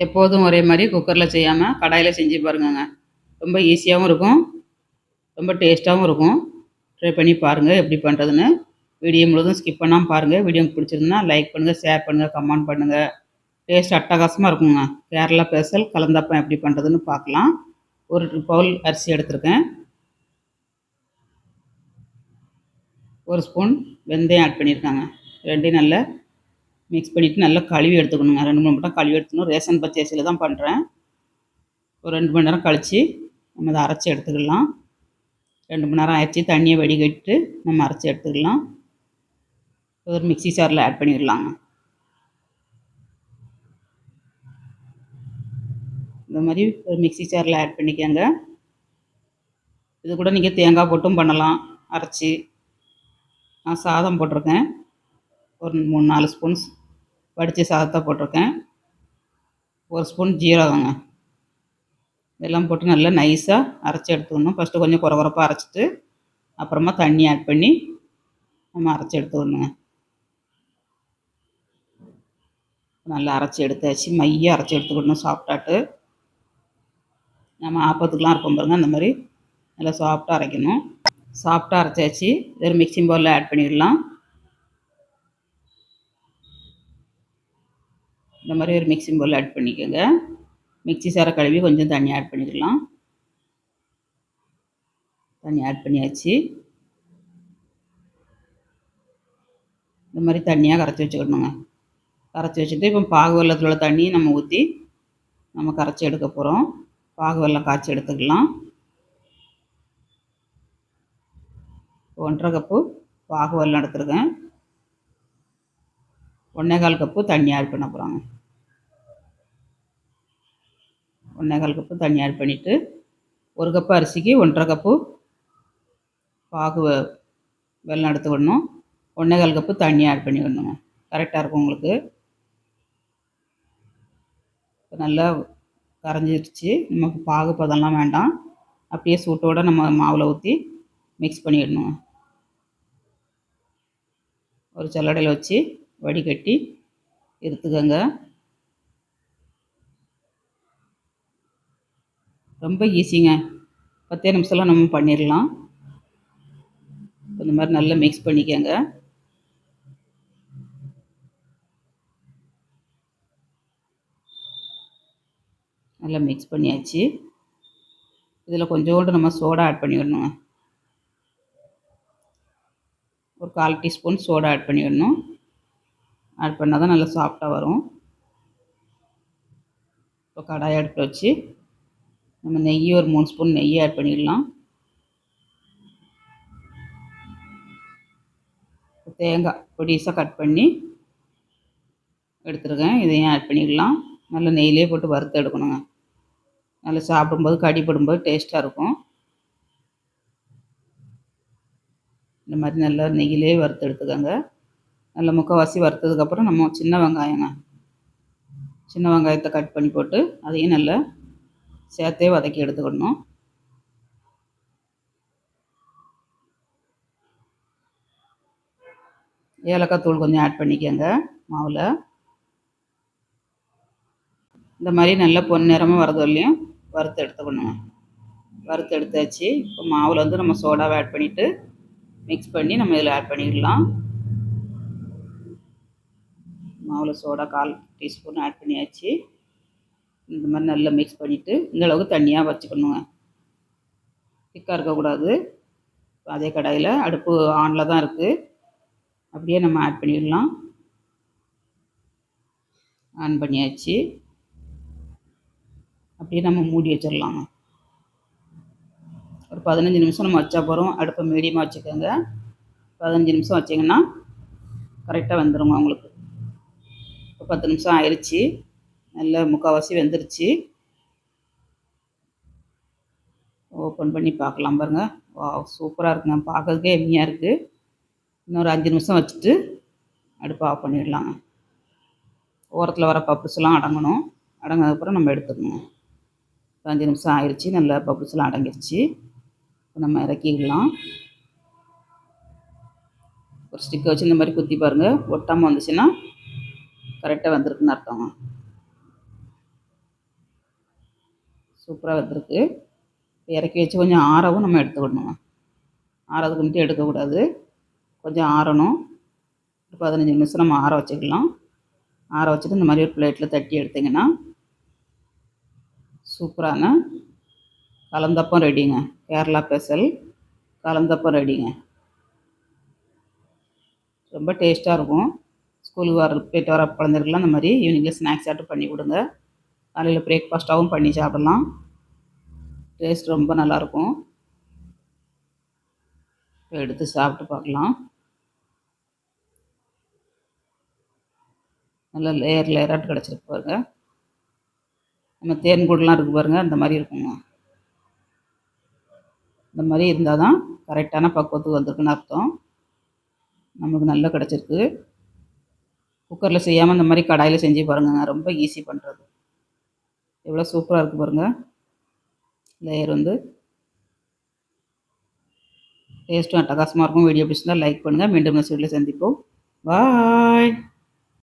எப்போதும் ஒரே மாதிரி குக்கரில் செய்யாமல் கடாயில் செஞ்சு பாருங்கங்க. ரொம்ப ஈஸியாகவும் இருக்கும். ரொம்ப டேஸ்ட்டாகவும் இருக்கும். ட்ரை பண்ணி பாருங்கள் எப்படி பண்ணுறதுன்னு வீடியோ முழுதும் ஸ்கிப் பண்ணாமல் பாருங்கள் வீடியோ பிடிச்சிருந்தா லைக் பண்ணுங்கள் ஷேர் பண்ணுங்கள் கமெண்ட் பண்ணுங்கள் டேஸ்ட் அட்டகாசமாக இருக்குங்க. கேரளா ஸ்பெஷல் கலந்தப்பம் எப்படி பண்ணுறதுன்னு பார்க்கலாம். ஒரு பவுல் அரிசி எடுத்திருக்கேன். ஒரு ஸ்பூன் வெந்தயம் ஆட் பண்ணியிருக்காங்க. ரெண்டையும் நல்லா மிக்ஸ் பண்ணிவிட்டு நல்லா கழுவி எடுத்துக்கணுங்க. ரெண்டு மூணு மட்டும் கழுவி எடுத்துக்கணும். ரேஷன் பச்சரிசியில் தான் பண்ணுறேன் ஒரு ரெண்டு மணி நேரம் கழித்து நம்ம அதை அரைச்சி எடுத்துக்கலாம். ரெண்டு மணி நேரம் ஆயிடுச்சு. தண்ணியை வடிகட்டு நம்ம அரைச்சி எடுத்துக்கலாம். ஒரு மிக்சி சாரில் ஆட் பண்ணிடலாங்க. இந்த மாதிரி ஒரு மிக்சி சாரில் ஆட் பண்ணிக்கோங்க. இது கூட நீங்கள் தேங்காய் போட்டும் பண்ணலாம். அரைச்சி நான் சாதம் போட்டிருக்கேன். ஒரு மூணு நாலு ஸ்பூன்ஸ் வடித்த சாதத்தை போட்டிருக்கேன். ஒரு ஸ்பூன் ஜீரகங்க. இதெல்லாம் போட்டு நல்லா நைஸாக அரைச்சி எடுத்துக்கணும் ஃபஸ்ட்டு கொஞ்சம் குறை குறப்பாக அரைச்சிட்டு அப்புறமா தண்ணி ஆட் பண்ணி நம்ம அரைச்சி எடுத்துக்கணுங்க நல்லா அரைச்சி எடுத்தாச்சு. மையாக அரைச்சி எடுத்துக்கணும் சாப்பிட்டாட்டு நம்ம ஆப்பத்துக்கெலாம் இருப்போம் பாருங்கள் அந்த மாதிரி நல்லா சாஃப்டாக அரைக்கணும். சாஃப்டாக அரைச்சாச்சு. வெறும் மிக்சிங் பவுலில் ஆட் பண்ணிடலாம். இந்த மாதிரி ஒரு மிக்சிங் பவுல் ஆட் பண்ணிக்கோங்க. மிக்சி சாரை கழுவி கொஞ்சம் தண்ணி ஆட் பண்ணிக்கலாம். தண்ணி ஆட் பண்ணியாச்சு. இந்த மாதிரி தண்ணியாக கரைச்சி வச்சுக்கணுங்க. கரைச்சி வச்சுட்டு இப்போ பாகு வெள்ளத்தில் உள்ள தண்ணி நம்ம ஊற்றி நம்ம கரைச்சி எடுக்க போகிறோம் பாகு வெள்ளம் காய்ச்சி எடுத்துக்கலாம். ஒன்றரை கப்பு பாகு வெள்ளம் எடுத்துருக்கேன். ஒன்றே கால் கப்பு தண்ணி ஆட் பண்ண போகிறாங்க ஒன்றே கால் கப்பு தண்ணி ஆட் பண்ணிவிட்டு ஒரு கப்பு அரிசிக்கு ஒன்றரை கப்பு பாகு வெள்ளம் எடுத்துக்கணும். ஒன்றே கால் கப்பு தண்ணி ஆட் பண்ணிக்கணுங்க. கரெக்டாக இருக்கும் உங்களுக்கு. நல்லா கரைஞ்சிருச்சு. நமக்கு பாகு பதம்லாம் வேண்டாம். அப்படியே சூட்டோடு நம்ம மாவில் ஊற்றி மிக்ஸ் பண்ணிடணும் ஒரு சல்லடையில் வச்சு வடிகட்டி எடுத்துக்கோங்க. ரொம்ப ஈஸிங்க பத்தே நிமிஷம்லாம் நம்ம பண்ணிடலாம் இந்த மாதிரி நல்லா மிக்ஸ் பண்ணிக்கோங்க. நல்லா மிக்ஸ் பண்ணியாச்சு. இதில் கொஞ்சோண்டு நம்ம சோடா ஆட் பண்ணிடணுங்க ஒரு கால் டீஸ்பூன் சோடா ஆட் பண்ணிடணும் ஆட் பண்ணால் தான் நல்லா சாஃப்டாக வரும். இப்போ கடாயை அடுப்பில் வச்சு நம்ம நெய் ஒரு மூணு ஸ்பூன் நெய் ஆட் பண்ணிடலாம். தேங்காய் பொடிசாக கட் பண்ணி எடுத்துருக்கேன். இதையும் ஆட் பண்ணிடலாம். நல்லா நெய்லேயே போட்டு வறுத்து எடுக்கணுங்க. நல்லா சாப்பிடும்போது கடிப்படும்போது டேஸ்ட்டாக இருக்கும். இந்த மாதிரி நல்லா நெய்யிலே வறுத்து எடுத்துக்கோங்க. நல்லா முக்கால்வாசி வறுத்ததுக்கப்புறம் நம்ம சின்ன வெங்காயங்க. சின்ன வெங்காயத்தை கட் பண்ணி போட்டு அதையும் நல்லா சேர்த்தே வதக்கி எடுத்துக்கணும். ஏலக்காய் தூள் கொஞ்சம் ஆட் பண்ணிக்கோங்க மாவில். இந்த மாதிரி நல்லா பொன்னிறமாக வரதொல்லையும் வறுத்து எடுத்துக்கணும் வறுத்து எடுத்தாச்சு. இப்போ மாவில் வந்து நம்ம சோடாவை ஆட் பண்ணிவிட்டு மிக்ஸ் பண்ணி நம்ம இதில் ஆட் பண்ணிடலாம். மாவில் சோடா கால் டீஸ்பூன் ஆட் பண்ணியாச்சு. இந்த மாதிரி நல்லா மிக்ஸ் பண்ணிவிட்டு இந்தளவுக்கு தண்ணியாக வச்சுக்கணுங்க. திக்காக இருக்கக்கூடாது. அதே கடாயில் அடுப்பு ஆனில் தான் இருக்குது அப்படியே நம்ம ஆட் பண்ணிடலாம். ஆன் பண்ணியாச்சு. அப்படியே நம்ம மூடி வச்சிடலாங்க. ஒரு பதினஞ்சு நிமிஷம் நம்ம வச்சா போகிறோம் அடுப்பை மீடியமாக வச்சுக்கோங்க. பதினஞ்சு நிமிஷம் வச்சிங்கன்னா கரெக்டாக வந்துடுங்க உங்களுக்கு. இப்போ பத்து நிமிஷம் ஆயிடுச்சு நல்லா முக்கால்வாசி வெந்துருச்சு. ஓப்பன் பண்ணி பார்க்கலாம் பாருங்கள் வா சூப்பராக இருக்குங்க பார்க்கறதுக்கே எம்மியாக இருக்குது இன்னொரு அஞ்சு நிமிஷம் வச்சுட்டு அடுப்பு ஆஃப் பண்ணிடலாங்க ஓரத்தில் வர பப்புஸ்லாம் அடங்கணும். அடங்கினதுக்கப்புறம் நம்ம எடுத்துக்கணும் அஞ்சு நிமிஷம் ஆயிடுச்சு நல்லா பப்புஸ்லாம் அடங்கிருச்சு. நம்ம இறக்கிடலாம். ஒரு ஸ்டிக்கை வச்சு இந்த மாதிரி குத்தி பாருங்கள் ஒட்டாமல் வந்துச்சுன்னா கரெக்டாக வந்திருக்குன்னு அர்த்தங்க சூப்பராக வந்திருக்கு. இறக்கி வச்சு கொஞ்சம் ஆறவும் நம்ம எடுத்துக்கணும். ஆறதுக்கு மட்டும் எடுக்கக்கூடாது. கொஞ்சம் ஆறணும். ஒரு பதினஞ்சு நிமிஷம் நம்ம ஆற வச்சுக்கலாம். ஆற வச்சுட்டு இந்த மாதிரி ஒரு பிளேட்டில் தட்டி எடுத்திங்கன்னா சூப்பரான கலந்தப்பம் ரெடிங்க. கேரளா ஸ்பெஷல் கலந்தப்பம் ரெடிங்க. ரொம்ப டேஸ்ட்டாக இருக்கும். ஸ்கூலுக்கு வர போயிட்டு வர குழந்தைகளுக்குலாம் இந்த மாதிரி ஈவினிங்கில் ஸ்நாக்ஸ் ஆட்டும் பண்ணி கொடுங்க. காலையில் பிரேக்ஃபாஸ்ட்டாகவும் பண்ணி சாப்பிடலாம். டேஸ்ட் ரொம்ப நல்லாயிருக்கும் எடுத்து சாப்பிட்டு பார்க்கலாம். நல்லா லேயர் லேயராக கிடச்சிருக்கு பாருங்க. நம்ம தேன் கூடலாம் இருக்குது பாருங்கள் அந்த மாதிரி இருக்குங்க. இந்த மாதிரி இருந்தால் தான் கரெக்டான பக்குவத்துக்கு வந்திருக்குன்னு அர்த்தம். நமக்கு நல்லா கிடச்சிருக்கு. குக்கரில் செய்யாமல் இந்த மாதிரி கடாயில் செஞ்சு பாருங்கங்க ரொம்ப ஈஸி பண்ணுறது எவ்வளோ சூப்பராக இருக்குது பாருங்கள் லேயர் வந்து டேஸ்ட்டும் அட்டகாசமாக இருக்கும். வீடியோ பிடிச்சிருந்தால் லைக் பண்ணுங்கள் மீண்டும் நெக்ஸ்ட் வீடியோவில் சந்திப்போம். பாய்